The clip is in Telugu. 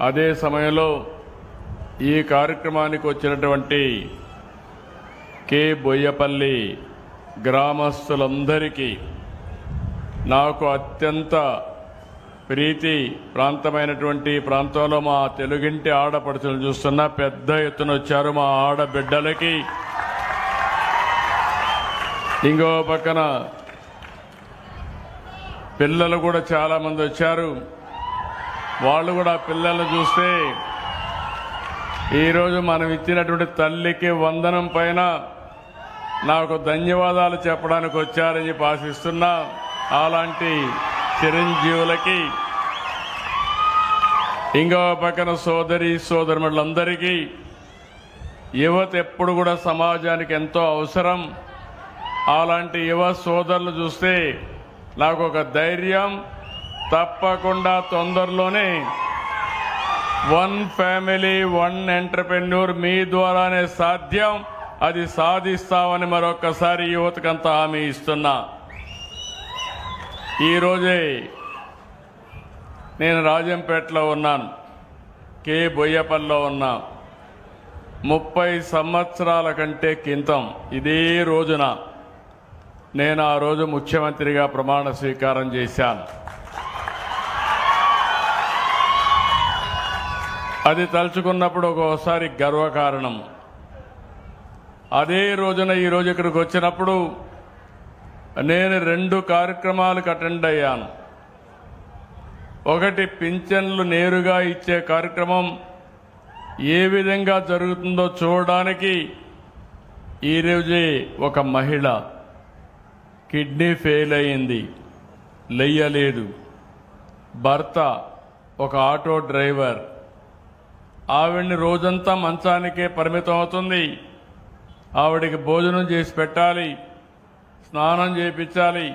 అదే సమయంలో ఈ కార్యక్రమానికి వచ్చినటువంటి కె. బొయ్యపల్లి గ్రామస్తులందరికీ నాకు అత్యంత ప్రీతి ప్రాంతమైనటువంటి ప్రాంతంలో మా తెలుగింటి ఆడపడుచులు చూస్తున్న పెద్ద ఎత్తున వచ్చారు మా ఆడబిడ్డలకి. ఇంకో పక్కన పిల్లలు కూడా చాలామంది వచ్చారు. వాళ్ళు కూడా పిల్లలు చూస్తే ఈరోజు మనం ఇచ్చినటువంటి తల్లికి వందనం పైన నాకు ధన్యవాదాలు చెప్పడానికి వచ్చారని చెప్పి ఆశిస్తున్నా. అలాంటి చిరంజీవులకి ఇంకో పక్కన సోదరి సోదరులందరికీ యువత ఎప్పుడు కూడా సమాజానికి ఎంతో అవసరం. అలాంటి యువ సోదరులు చూస్తే నాకు ఒక ధైర్యం తప్పకుండా తొందరలోనే వన్ ఫ్యామిలీ వన్ ఎంటర్ప్రెన్యూర్ మీ ద్వారానే సాధ్యం. అది సాధిస్తామని మరొకసారి యువతకంతా హామీ ఇస్తున్నా. ఈరోజే నేను రాజంపేటలో ఉన్నాను. కే. బొయ్యపల్లిలో ఉన్నా. ముప్పై సంవత్సరాల కంటే కింతం ఇదే రోజున నేను ఆ రోజు ముఖ్యమంత్రిగా ప్రమాణ స్వీకారం చేశాను. అది తలుచుకున్నప్పుడు ఒక్కోసారి గర్వకారణం అదే రోజున ఈ రోజు ఇక్కడికి వచ్చినప్పుడు నేను రెండు కార్యక్రమాలకు అటెండ్ అయ్యాను. ఒకటి పింఛన్లు నేరుగా ఇచ్చే కార్యక్రమం. ఏ విధంగా జరుగుతుందో చూడడానికి ఈరోజే ఒక మహిళ కిడ్నీ ఫెయిల్ అయింది. లెయ్యలేదు. భర్త ఒక ఆటో డ్రైవర్. ఆవిడ్ని రోజంతా మంచానికే పరిమితం అవుతుంది. ఆవిడికి భోజనం చేసి పెట్టాలి. స్నానం చేయించాలి